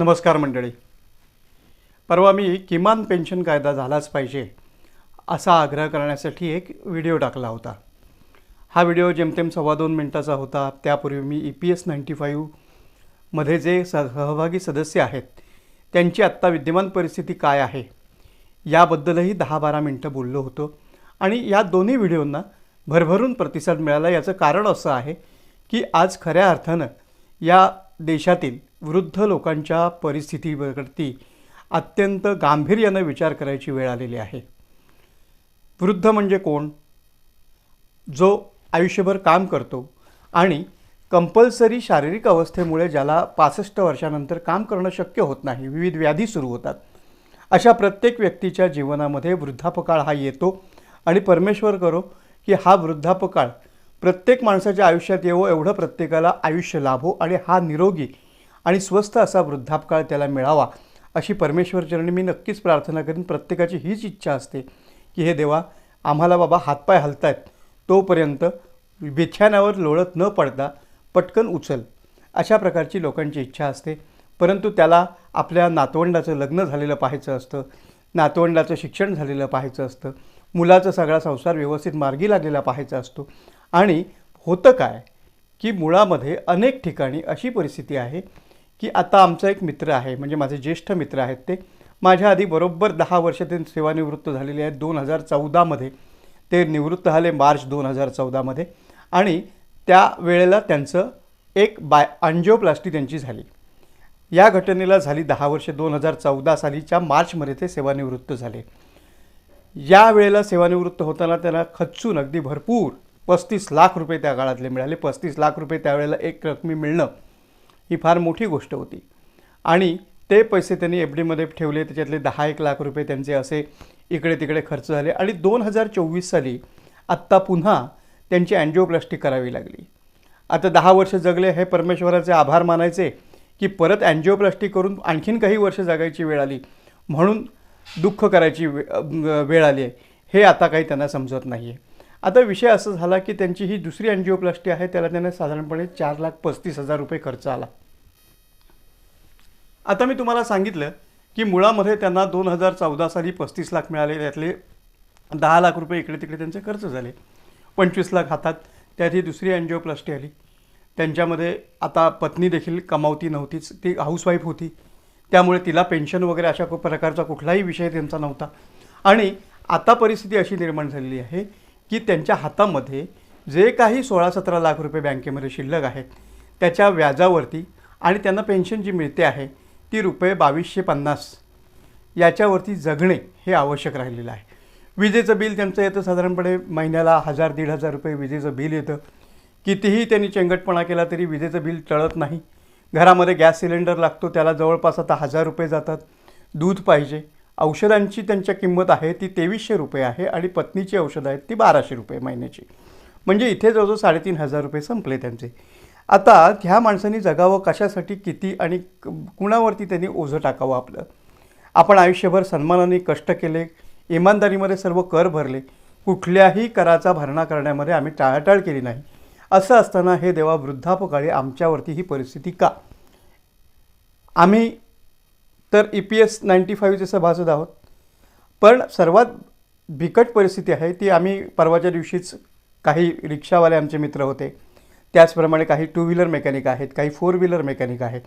नमस्कार मंडळी. परवा मी किमान पेन्शन कायदा झालाच पाहिजे असा आग्रह करण्यासाठी एक व्हिडिओ टाकला होता. हा व्हिडिओ जेमतेम सव्वा दोन मिनटाचा होता त्यापूर्वी मी ई पी एस नाईंटी फाईव्हमध्ये जे स सहभागी सदस्य आहेत त्यांची आत्ता विद्यमान परिस्थिती काय आहे याबद्दलही दहा बारा मिनटं बोललो होतो आणि या दोन्ही व्हिडिओंना भरभरून प्रतिसाद मिळाला. याचं कारण असं आहे की आज खऱ्या अर्थानं या देशातील वृद्ध लोकांच्या परिस्थितीवरती अत्यंत गांभीर्यानं विचार करायची वेळ आलेली आहे. वृद्ध म्हणजे कोण? जो आयुष्यभर काम करतो आणि कंपल्सरी शारीरिक अवस्थेमुळे ज्याला पासष्ट वर्षानंतर काम करणं शक्य होत नाही विविध व्याधी सुरू होतात. अशा प्रत्येक व्यक्तीच्या जीवनामध्ये वृद्धापकाळ हा येतो आणि परमेश्वर करो की हा वृद्धापकाळ प्रत्येक माणसाच्या आयुष्यात येवो एवढं प्रत्येकाला आयुष्य लाभो आणि हा निरोगी आणि स्वस्थ असा वृद्धापकाळ त्याला मिळावा अशी परमेश्वरचरणी मी नक्कीच प्रार्थना करीन. प्रत्येकाची हीच इच्छा असते की हे देवा आम्हाला बाबा हातपाय हलतायत. तोपर्यंत बिछाण्यावर लोळत न पडता पटकन उचल. अशा प्रकारची लोकांची इच्छा असते. परंतु त्याला आपल्या नातवंडाचं लग्न झालेलं पाहायचं असतं नातवंडाचं शिक्षण झालेलं पाहायचं असतं मुलाचा सगळा संसार व्यवस्थित मार्गी लागलेला पाहायचा असतो आणि होतं काय की मुळामध्ये अनेक ठिकाणी अशी परिस्थिती आहे की आता आमचा एक मित्र आहे म्हणजे माझे ज्येष्ठ मित्र आहेत ते. माझ्या आधी बरोबर दहा वर्ष ते सेवानिवृत्त झालेले आहेत. दोन हजार चौदामध्ये ते निवृत्त झाले मार्च दोन हजार चौदामध्ये आणि त्या वेळेला त्यांचं एक बाय अंजिओप्लास्टी त्यांची झाली. या घटनेला झाली दहा वर्ष दोन हजार चौदा सालीच्या मार्चमध्ये ते सेवानिवृत्त झाले. या वेळेला सेवानिवृत्त होताना त्यांना खच्चून अगदी भरपूर पस्तीस लाख रुपये त्या काळातले मिळाले. पस्तीस लाख रुपये त्यावेळेला एक रकमी मिळणं ही फार मोठी गोष्ट होती. आणि ते पैसे त्यांनी एफ डीमध्ये ठेवले. त्याच्यातले दहा एक लाख रुपये त्यांचे असे इकडे तिकडे खर्च झाले. आणि दोन हजार चोवीस साली आत्ता पुन्हा त्यांची अँजिओप्लास्टी करावी लागली. आता दहा वर्ष जगले हे परमेश्वराचे आभार मानायचे की परत अँजिओप्लास्टी करून आणखीन काही वर्ष जगायची वेळ आली. म्हणून दुःख करायची वे वेळ आली आहे. हे आता काही त्यांना समजत नाही आहे आता विषय असं झाला की त्यांची ही दुसरी अँजिओप्लास्टी आहे त्याला त्यांना साधारणपणे चार लाख पस्तीस हजार रुपये खर्च आला. आता मी तुम्हाला सांगितलं की मुळामध्ये त्यांना दोन हजार चौदा साली पस्तीस लाख मिळाले त्यातले दहा लाख रुपये इकडे तिकडे त्यांचे खर्च झाले. पंचवीस लाख हातात त्यात ही दुसरी अँजिओप्लास्टी आली. त्यांच्यामध्ये आता पत्नी देखील कमावती नव्हतीच ती हाऊसवाईफ होती. त्यामुळे तिला पेन्शन वगैरे अशा प्रकारचा कुठलाही विषय त्यांचा नव्हता. आणि आता परिस्थिती अशी निर्माण झालेली आहे की त्यांच्या हातामध्ये जे काही सोळा सतरा लाख रुपये बँकेमध्ये शिल्लक आहेत त्याच्या व्याजावरती आणि त्यांना पेन्शन जी मिळते आहे ती रुपये बावीसशे पन्नास याच्यावरती जगणे हे आवश्यक राहिलेलं आहे. विजेचं बिल त्यांचं येतं साधारणपणे महिन्याला हजार दीड हजार रुपये विजेचं बिल येतं. कितीही त्यांनी चेंगटपणा केला तरी विजेचं बिल टळत नाही. घरामध्ये गॅस सिलेंडर लागतो त्याला जवळपास आता हजार रुपये जातात. दूध पाहिजे औषधांची त्यांच्या किंमत आहे ती तेवीसशे रुपये आहे आणि पत्नीची औषधं आहेत ती बाराशे रुपये महिन्याची. म्हणजे इथे जवळजवळ साडेतीन हजार रुपये संपले त्यांचे. आता ह्या माणसांनी जगावं कशासाठी किती आणि क- कुणावरती त्यांनी ओझं टाकावं आपलं? आपण आयुष्यभर सन्मानाने कष्ट केले इमानदारीमध्ये सर्व कर भरले कुठल्याही कराचा भरणा करण्यामध्ये आम्ही टाळाटाळ केली नाही. असं असताना हे देवा वृद्धापकाळी आमच्यावरती ही परिस्थिती का? आम्ही तर ई पी एस नाईंटी फाईव्हचे सभासद आहोत. पण सर्वात बिकट परिस्थिती आहे ती आम्ही परवाच्या दिवशीच काही रिक्षावाले आमचे मित्र होते. त्याचप्रमाणे काही टू व्हीलर मेकॅनिक आहेत काही फोर व्हीलर मेकॅनिक आहेत.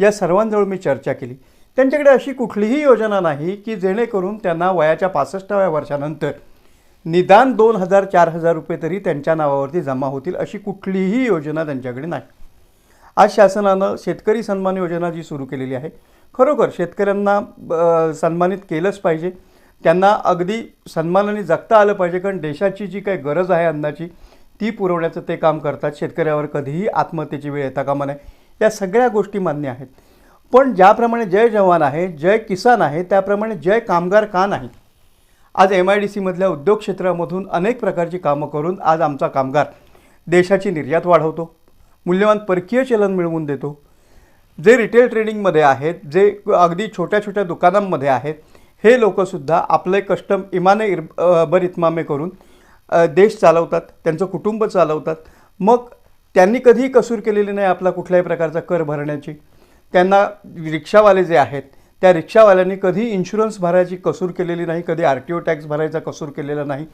या सर्वांजवळ मी चर्चा केली. त्यांच्याकडे अशी कुठलीही योजना नाही की जेणेकरून त्यांना वयाच्या पासष्टाव्या वर्षानंतर निदान दोन हजार चार हजार रुपये तरी त्यांच्या नावावरती जमा होतील अशी कुठलीही योजना त्यांच्याकडे नाही. आज शासनानं शेतकरी सन्मान योजना जी सुरू केलेली आहे खरोखर शेतकऱ्यांना सन्मानित केलंच पाहिजे. त्यांना अगदी सन्मानाने जगता आलं पाहिजे कारण देशाची जी काही गरज आहे अन्नाची ती पुरवण्याचं ते काम करतात. शेतकऱ्यावर कधीही आत्महत्येची वेळ येता कामा नये. या सगळ्या गोष्टी मान्य आहेत. पण ज्याप्रमाणे जय जवान आहे जय किसान आहे त्याप्रमाणे जय कामगार का नाही? आज एम आय डी सीमधल्या उद्योग क्षेत्रामधून अनेक प्रकारची कामं करून आज आमचा कामगार देशाची निर्यात वाढवतो. मूल्यवान परकीय चलन मिळवून देतो. जे रिटेल ट्रेडिंगमध्ये आहेत जे अगदी छोट्या छोट्या दुकानांमध्ये आहेत हे लोकंसुद्धा आपले कस्टम इमाने इर बर इतमामे करून देश चालवतात त्यांचं कुटुंब चालवतात. मग त्यांनी कधीही कसूर केलेली नाही आपला कुठल्याही प्रकारचा कर भरण्याची. त्यांना रिक्षावाले जे आहेत त्या रिक्षावाल्यांनी कधी इन्शुरन्स भरायची कसूर केलेली नाही कधी आर टी ओ टॅक्स भरायचा कसूर केलेला नाही.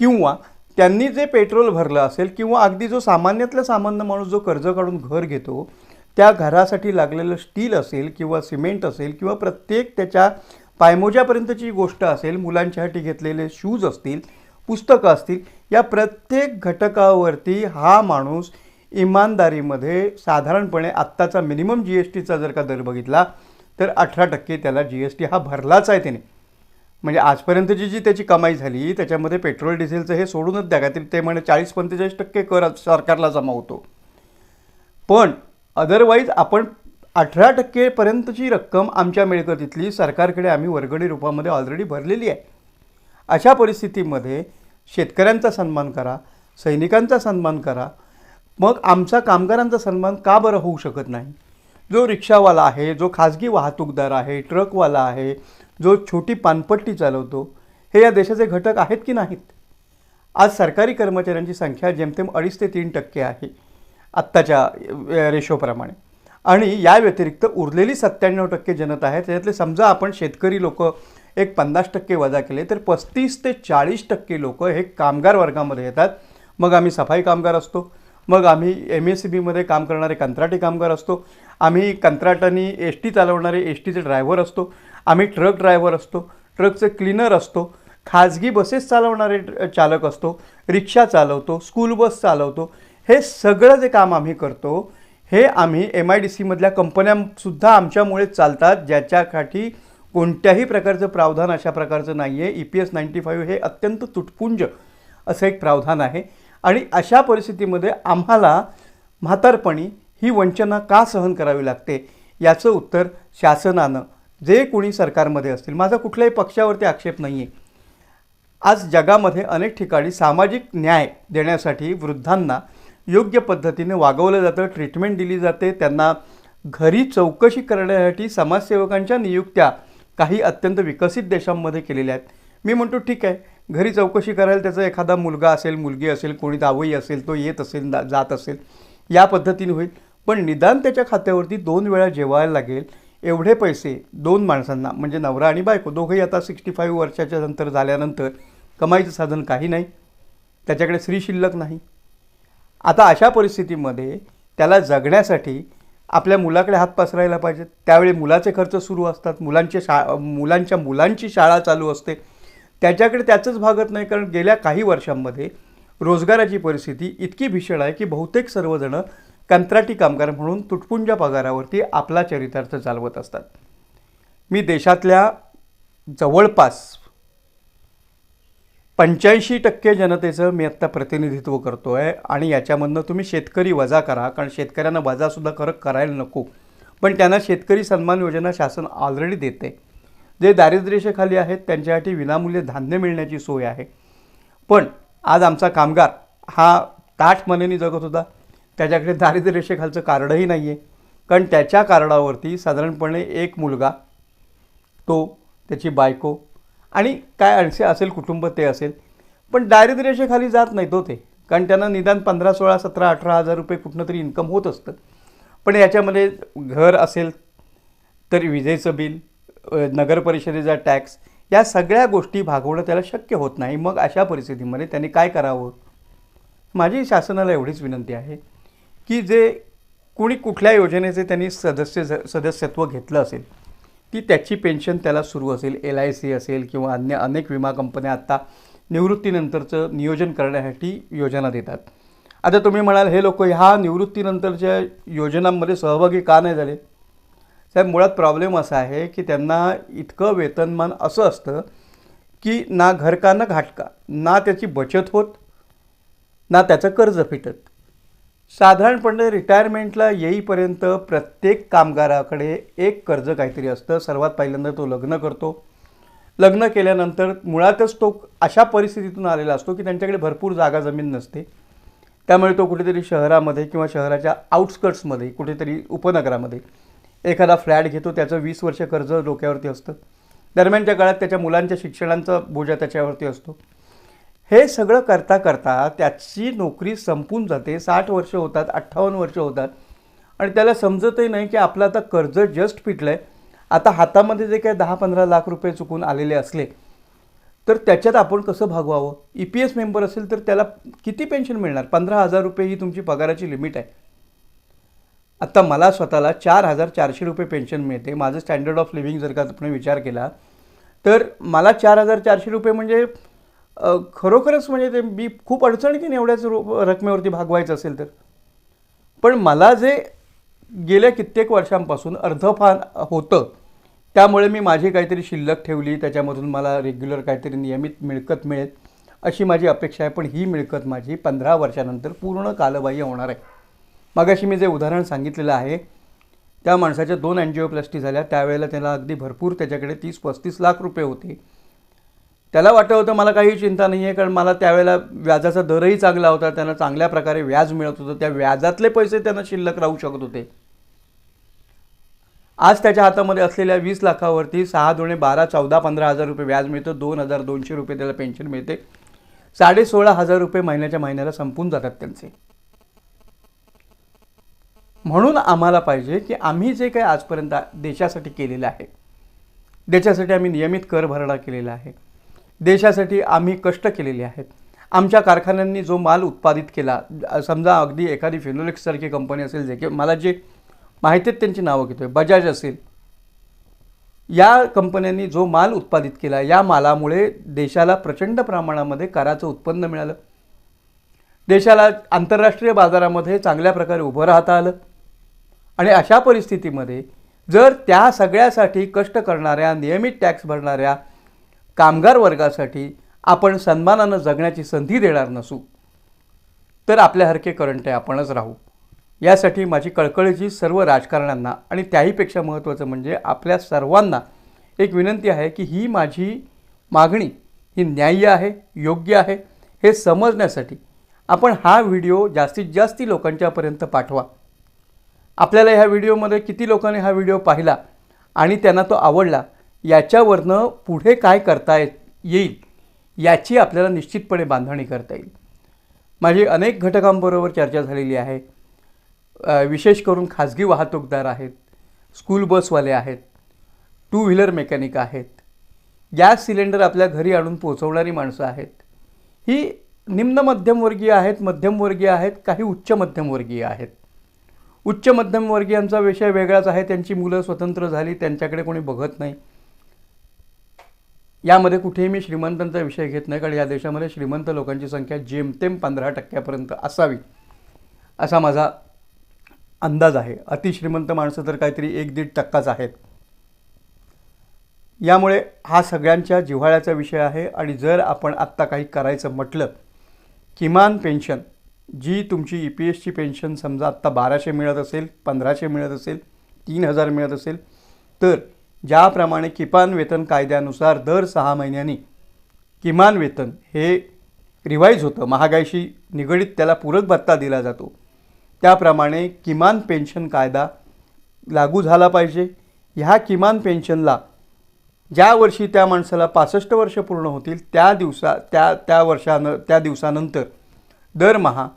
किंवा त्यांनी जे पेट्रोल भरलं असेल किंवा अगदी जो सामान्यातला सामान्य माणूस जो कर्ज काढून घर घेतो त्या घरासाठी लागलेलं स्टील असेल किंवा सिमेंट असेल किंवा प्रत्येक त्याच्या पायमोज्यापर्यंतची गोष्ट असेल मुलांच्यासाठी घेतलेले शूज असतील पुस्तकं असतील या प्रत्येक घटकावरती हा माणूस इमानदारीमध्ये साधारणपणे आत्ताचा मिनिमम जी एस टीचा जर का दर बघितला तर अठरा टक्के त्याला जी एस टी हा भरलाच आहे त्याने. म्हणजे आजपर्यंतची जी त्याची कमाई झाली त्याच्यामध्ये पेट्रोल डिझेलचं हे सोडूनच द्या का ते- ते म्हणे चाळीस पंचेचाळीस टक्के कर सरकारला जमा होतो. पण अदरवाईज आपण अठरा टक्केपर्यंतची रक्कम आमच्या मिळकतीतली सरकारकडे आम्ही वर्गणी रूपामध्ये ऑलरेडी भरलेली आहे. अशा परिस्थितीमध्ये शेतकऱ्यांचा सन्मान करा सैनिकांचा सन्मान करा. मग आमचा कामगारांचा सन्मान का बरं होऊ शकत नाही? जो रिक्षावाला आहे जो खाजगी वाहतूकदार आहे ट्रकवाला आहे जो छोटी पानपट्टी चालवतो हे या देशाचे घटक आहेत की नाहीत? आज सरकारी कर्मचाऱ्यांची संख्या जेमतेम अडीच ते तीन टक्के आहे. आत्ताच्या रेशोप्रमाणे. आणि या व्यतिरिक्त उरलेली सत्त्याण्णव टक्के जनता आहे त्याच्यातले समजा आपण शेतकरी लोक एक पन्नास टक्के वजा केले तर पस्तीस ते चाळीस टक्के लोक हे कामगार वर्गामध्ये येतात. मग आम्ही सफाई कामगार असतो. मग आम्ही एम एस सी बीमध्ये काम करणारे कंत्राटी कामगार असतो. आम्ही कंत्राटाने एस टी चालवणारे एस टीचे ड्रायव्हर असतो. आम्ही ट्रक ड्रायव्हर असतो. ट्रकचे क्लीनर असतो. खाजगी बसेस चालवणारे चालक असतो. रिक्षा चालवतो. स्कूल बस चालवतो. हे सगळं जे काम आम्ही करतो हे आम्ही एम आय डी सीमधल्या कंपन्यासुद्धा आमच्यामुळे चालतात ज्याच्यासाठी कोणत्याही प्रकारचं प्रावधान अशा प्रकारचं नाही आहे E P S ninety five हे अत्यंत तुटपुंज असं एक प्रावधान आहे. आणि अशा परिस्थितीमध्ये आम्हाला म्हातारपणी ही वंचना का सहन करावी लागते याचं उत्तर शासनानं जे कोणी सरकारमध्ये असतील. माझा कुठल्याही पक्षावरती आक्षेप नाही आहे आज जगामध्ये अनेक ठिकाणी सामाजिक न्याय देण्यासाठी वृद्धांना योग्य पद्धतीने वागवलं जातं ट्रीटमेंट दिली जाते. त्यांना घरी चौकशी करण्यासाठी समाजसेवकांच्या नियुक्त्या काही अत्यंत विकसित देशांमध्ये केलेल्या आहेत. मी म्हणतो ठीक आहे घरी चौकशी करायला त्याचा एखादा मुलगा असेल मुलगी असेल कोणी दावई असेल तो येत असेल जात असेल या पद्धतीने होईल. पण निदान त्याच्या खात्यावरती दोन वेळा जेवायला लागेल एवढे पैसे दोन माणसांना म्हणजे नवरा आणि बायको दोघंही आता सिक्स्टी फाईव्ह वर्षाच्या नंतर झाल्यानंतर कमाईचं साधन काही नाही. त्याच्याकडे स्त्री शिल्लक नाही. आता अशा परिस्थितीमध्ये त्याला जगण्यासाठी आपल्या मुलाकडे हात पसरायला पाहिजेत त्यावेळी मुलाचे खर्च सुरू असतात. मुलांचे शा मुलांच्या मुलांची शाळा चालू असते. त्याच्याकडे त्याचंच भागत नाही कारण गेल्या काही वर्षांमध्ये रोजगाराची परिस्थिती इतकी भीषण आहे की बहुतेक सर्वजणं कंत्राटी कामगार म्हणून तुटपुंजा पगारावरती आपला चरितार्थ चालवत असतात. मी देशातल्या जवळपास पंच्याऐंशी टक्के जनतेचं मी आत्ता प्रतिनिधित्व करतो आहे आणि याच्यामधनं तुम्ही शेतकरी वजा करा कारण शेतकऱ्यांना वजासुद्धा खरं करायला नको. पण त्यांना शेतकरी सन्मान योजना शासन ऑलरेडी देते जे दारिद्र्यरेषेखाली आहेत त्यांच्यासाठी विनामूल्य धान्य मिळण्याची सोय आहे. पण आज आमचा कामगार हा ताठ मनेने जगत होता. त्याच्याकडे दारिद्र्यरेषेखालचं कार्डही नाही आहे कारण त्याच्या कार्डावरती साधारणपणे एक मुलगा तो त्याची बायको आणि काय अडसे असेल कुटुंब ते असेल. पण दारिद्र्यरेषेखाली जात नाही तो हो ते. कारण त्यांना निदान पंधरा सोळा सतरा अठरा हजार रुपये कुठनं तरी इन्कम होत असतं. पण याच्यामध्ये घर असेल तर विजेचं बिल नगरपरिषदेचा टॅक्स या सगळ्या गोष्टी भागवणं त्याला शक्य होत नाही. मग अशा परिस्थितीमध्ये त्यांनी काय करावं? माझी शासनाला एवढीच विनंती आहे की जे कुणी कुठल्या योजनेचे त्यांनी सदस्य सदस्यत्व घेतलं असेल ती त्याची पेन्शन त्याला सुरू असेल एल आय सी असेल किंवा अन्य अनेक विमा कंपन्या आत्ता निवृत्तीनंतरचं नियोजन करण्यासाठी योजना देतात. आता तुम्ही म्हणाल हे लोक ह्या निवृत्तीनंतरच्या योजनांमध्ये सहभागी का नाही झाले? साहेब मुळात प्रॉब्लेम असा आहे की त्यांना इतकं वेतनमान असं असतं की ना घरका ना घाटका ना त्याची बचत होत ना त्याचं कर्ज फिटत साधारणपणे रिटायरमेंटला येईपर्यंत प्रत्येक कामगाराकडे एक कर्ज काहीतरी असतं. सर्वात पहिल्यांदा तो लग्न करतो. लग्न केल्यानंतर मुळातच तो अशा परिस्थितीतून आलेला असतो की त्यांच्याकडे भरपूर जागा जमीन नसते. त्यामुळे तो कुठेतरी शहरामध्ये किंवा शहराच्या आउटस्कट्समध्ये कुठेतरी उपनगरामध्ये एखादा फ्लॅट घेतो. त्याचं वीस वर्ष कर्ज डोक्यावरती असतं. दरम्यानच्या काळात त्याच्या मुलांच्या शिक्षणांचा बोजा त्याच्यावरती असतो. हे सगळं करता करता त्याची नोकरी संपून जाते. साठ वर्ष होतात अठ्ठावन्न वर्ष होतात. आणि त्याला समजतही नाही की आपलं आता कर्ज जस्ट फिटलं आहे आता हातामध्ये जे काही दहा पंधरा लाख रुपये चुकून आलेले असले तर त्याच्यात आपण कसं भागवावं? ई पी एस मेंबर असेल तर त्याला किती पेन्शन मिळणार? पंधरा हजार रुपये ही तुमची पगाराची लिमिट आहे. आत्ता मला स्वतःला चार हजार चारशे रुपये पेन्शन मिळते. माझं स्टँडर्ड ऑफ लिव्हिंग जर का आपण विचार केला तर मला चार हजार चारशे रुपये म्हणजे खरोखरच म्हणजे ते मी खूप अडचणीने एवढ्याच रो रकमेवरती भागवायचं असेल तर. पण मला जे गेल्या कित्येक वर्षांपासून अर्धफान होतं त्यामुळे मी माझी काहीतरी शिल्लक ठेवली त्याच्यामधून मला रेग्युलर काहीतरी नियमित मिळकत मिळेल अशी माझी अपेक्षा आहे. पण ही मिळकत माझी पंधरा वर्षानंतर पूर्ण कालबाह्य होणार आहे. मगाशी मी जे उदाहरण सांगितलेलं आहे त्या माणसाच्या दोन अँजिओप्लास्टी झाल्या. त्यावेळेला त्याला अगदी भरपूर त्याच्याकडे तीस पस्तीस लाख रुपये होते. त्याला वाटत होतं मला काही चिंता नाही आहे कारण मला त्यावेळेला व्याजाचा दरही चांगला होता त्यांना चांगल्या प्रकारे व्याज मिळत होतं त्या व्याजातले पैसे त्यांना शिल्लक राहू शकत होते. आज त्याच्या हातामध्ये असलेल्या वीस लाखावरती सहा दोणे बारा चौदा पंधरा हजार रुपये व्याज मिळतं दोन हजार दोनशे रुपये त्याला पेन्शन मिळते. साडे सोळा हजार रुपये महिन्याच्या महिन्याला संपून जातात त्यांचे. म्हणून आम्हाला पाहिजे की आम्ही जे काही आजपर्यंत देशासाठी केलेलं आहे देशासाठी आम्ही नियमित कर भरणा केलेला आहे देशासाठी आम्ही कष्ट केलेले आहेत. आमच्या कारखान्यांनी जो माल उत्पादित केला समजा अगदी एखादी फिनोलेक्ससारखी कंपनी असेल जे की मला जे माहिती आहेत त्यांची नावं घेतोय बजाज असेल. या कंपन्यांनी जो माल उत्पादित केला या मालामुळे देशाला प्रचंड प्रमाणामध्ये कराचं उत्पन्न मिळालं. देशाला आंतरराष्ट्रीय बाजारामध्ये चांगल्या प्रकारे उभं राहता आलं. आणि अशा परिस्थितीमध्ये जर त्या सगळ्यासाठी कष्ट करणाऱ्या नियमित टॅक्स भरणाऱ्या कामगार वर्गासाठी आपण सन्मानानं जगण्याची संधी देणार नसू. तर आपल्यासारखे करंटे आपणच राहू. यासाठी माझी कळकळीची सर्व राजकारण्यांना आणि त्याहीपेक्षा महत्त्वाचं म्हणजे आपल्या सर्वांना एक विनंती आहे की ही माझी मागणी ही न्याय्य आहे योग्य आहे हे समजण्यासाठी आपण हा व्हिडिओ जास्तीत जास्त लोकांच्यापर्यंत पाठवा. आपल्याला ह्या व्हिडिओमध्ये किती लोकांनी हा व्हिडिओ पाहिला आणि त्यांना तो आवडला याच्यावरनं पुढे काय करता येईल याची आपल्याला निश्चितपणे बांधणी करता येईल. माझी अनेक घटकांबरोबर चर्चा झालेली आहे. विशेष करून खाजगी वाहतूकदार आहेत स्कूल बसवाले आहेत टू व्हीलर मेकॅनिक आहेत. गॅस सिलेंडर आपल्या घरी आणून पोचवणारी माणसं आहेत. ही निम्न मध्यमवर्गीय आहेत मध्यमवर्गीय आहेत काही उच्च मध्यमवर्गीय आहेत. उच्च मध्यमवर्गीयांचा विषय वेगळाच आहे. त्यांची मुलं स्वतंत्र झाली त्यांच्याकडे कोणी बघत नाही. यामध्ये कुठेही मी श्रीमंतांचा विषय घेत नाही कारण या देशामध्ये श्रीमंत लोकांची संख्या जेमतेम पंधरा टक्क्यापर्यंत असावी असा माझा अंदाज आहे. अतिश्रीमंत माणसं तर काहीतरी एक दीड टक्काच आहेत. यामुळे हा सगळ्यांच्या जिव्हाळ्याचा विषय आहे आणि जर आपण आत्ता काही करायचं म्हटलं किमान पेन्शन जी तुमची ई पी एसची पेन्शन समजा आत्ता बाराशे मिळत असेल पंधराशे मिळत असेल तीन हजार मिळत असेल तर ज्याप्रमाणे किमान वेतन कायद्यानुसार दर सहा महिन्यांनी किमान वेतन हे रिवाईज होतं. महागाईशी निगडीत त्याला पूरक भत्ता दिला जातो. त्याप्रमाणे किमान पेन्शन कायदा लागू झाला पाहिजे. ह्या किमान पेन्शनला ज्या वर्षी त्या माणसाला पासष्ट वर्ष पूर्ण होतील त्या दिवसा त्या त्या वर्षानं त्या दिवसानंतर दरमहा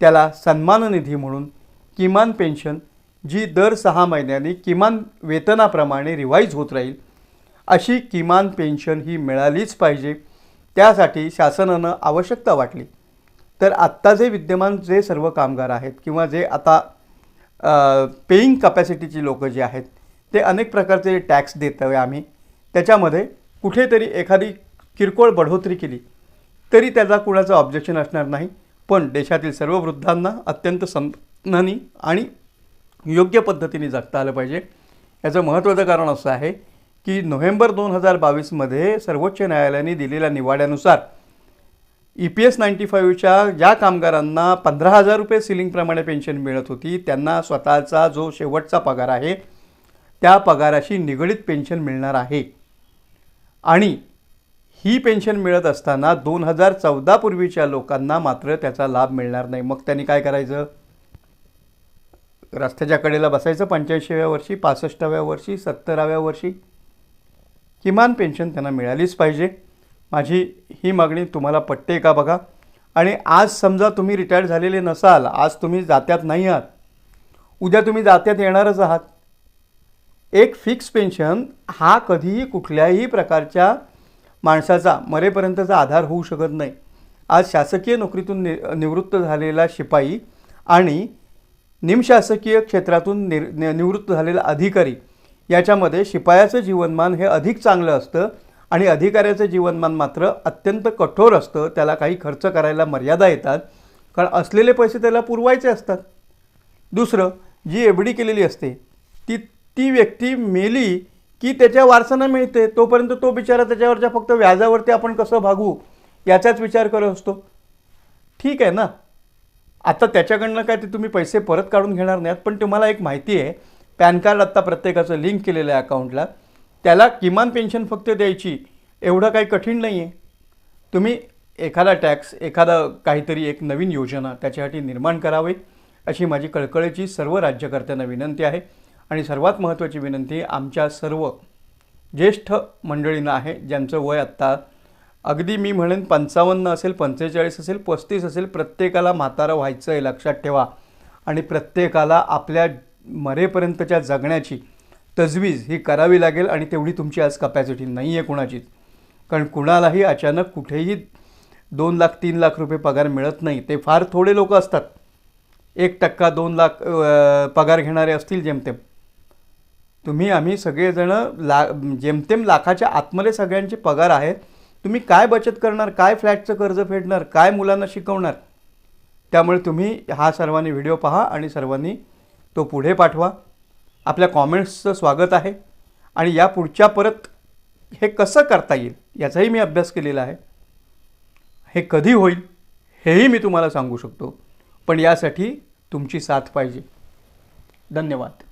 त्याला सन्मान निधी म्हणून किमान पेन्शन जी दर सहा महिन्यांनी किमान वेतनाप्रमाणे रिवाईज होत राहील अशी किमान पेन्शन ही मिळालीच पाहिजे. त्यासाठी शासनानं आवश्यकता वाटली. तर आत्ता जे विद्यमान जे सर्व कामगार आहेत किंवा जे आता पेईंग कपॅसिटीची लोक जे आहेत ते अनेक प्रकारचे टॅक्स देत आहे आम्ही. त्याच्यामध्ये कुठेतरी एखादी किरकोळ बढोतरी केली तरी त्याचा कुणाचं ऑब्जेक्शन असणार नाही. पण देशातील सर्व वृद्धांना अत्यंत सन्मानी आणि योग्य पद्धतीने जगता आलं पाहिजे. याचं महत्त्वाचं कारण असं आहे की नोव्हेंबर दोन हजार बावीसमध्ये सर्वोच्च न्यायालयाने दिलेल्या निवाड्यानुसार ई पी एस नाईन्टी फाईव्हच्या ज्या कामगारांना पंधरा हजार रुपये सिलिंगप्रमाणे पेन्शन मिळत होती त्यांना स्वतःचा जो शेवटचा पगार आहे त्या पगाराशी निगडीत पेन्शन मिळणार आहे. आणि ही पेन्शन मिळत असताना दोन हजार चौदापूर्वीच्या लोकांना मात्र त्याचा लाभ मिळणार नाही. मग त्यांनी काय करायचं? रस्त्याच्या कडेला बसायचं पंच्याऐंशीव्या वर्षी पासष्टाव्या वर्षी सत्तराव्या वर्षी. किमान पेन्शन त्यांना मिळालीच पाहिजे. माझी ही मागणी तुम्हाला पटते का बघा? आणि आज समजा तुम्ही रिटायर्ड झालेले नसाल आज तुम्ही जात्यात नाही आहात. उद्या तुम्ही जात्यात येणारच आहात. एक फिक्स पेन्शन हा कधीही कुठल्याही प्रकारच्या माणसाचा मरेपर्यंतचा आधार होऊ शकत नाही. आज शासकीय नोकरीतून नि निवृत्त झालेला शिपाई आणि निमशासकीय क्षेत्रातून निर निवृत्त झालेला अधिकारी याच्यामध्ये शिपायाचं जीवनमान हे अधिक चांगलं असतं आणि अधिकाऱ्याचं जीवनमान मात्र अत्यंत कठोर असतं. त्याला काही खर्च करायला मर्यादा येतात. कारण असलेले पैसे त्याला पुरवायचे असतात. दुसरं जी एफ डी केलेली असते ती ती व्यक्ती मेली की त्याच्या वारसांना मिळते तोपर्यंत तो बिचारा त्याच्यावरच्या फक्त व्याजावरती आपण कसं भागू याचाच विचार करत असतो. ठीक आहे ना? आता त्याच्याकडनं काय ते तुम्ही पैसे परत काढून घेणार नाहीत पण तुम्हाला एक माहिती आहे पॅन कार्ड आत्ता प्रत्येकाचं लिंक केलेलं आहे अकाउंटला. त्याला किमान पेन्शन फक्त द्यायची एवढं काही कठीण नाही आहे तुम्ही एखादा टॅक्स एखादा काहीतरी एक नवीन योजना त्याच्यासाठी निर्माण करावे अशी माझी कळकळीची सर्व राज्यकर्त्यांना विनंती आहे. आणि सर्वात महत्त्वाची विनंती आमच्या सर्व ज्येष्ठ मंडळींना आहे ज्यांचं वय आत्ता अगदी मी म्हणेन पंचावन्न असेल पंचेचाळीस असेल पस्तीस असेल प्रत्येकाला म्हातारं व्हायचं आहे लक्षात ठेवा. आणि प्रत्येकाला आपल्या मरेपर्यंतच्या जगण्याची तजवीज ही करावी लागेल आणि तेवढी तुमची आज कपॅसिटी नाही आहे कुणाचीच. कारण कुणालाही अचानक कुठेही दोन लाख तीन लाख रुपये पगार मिळत नाही. ते फार थोडे लोक असतात. एक टक्का दोन लाख पगार घेणारे असतील जेमतेम. तुम्ही आम्ही सगळेजणं ला जेमतेम लाखाच्या आतमध्ये सगळ्यांचे पगार आहेत तुम्ही काय बचत करणार काय फ्लॅटचं कर्ज फेडणार काय मुलांना शिकवणार त्यामुळे तुम्ही हा सर्वांनी व्हिडिओ पहा आणि सर्वांनी तो पुढे पाठवा. आपल्या कॉमेंट्सचं स्वागत आहे. आणि या पुढच्या परत हे कसं करता येईल याचाही मी अभ्यास केलेला आहे. हे कधी होईल हेही मी तुम्हाला सांगू शकतो. पण यासाठी तुमची साथ पाहिजे. धन्यवाद.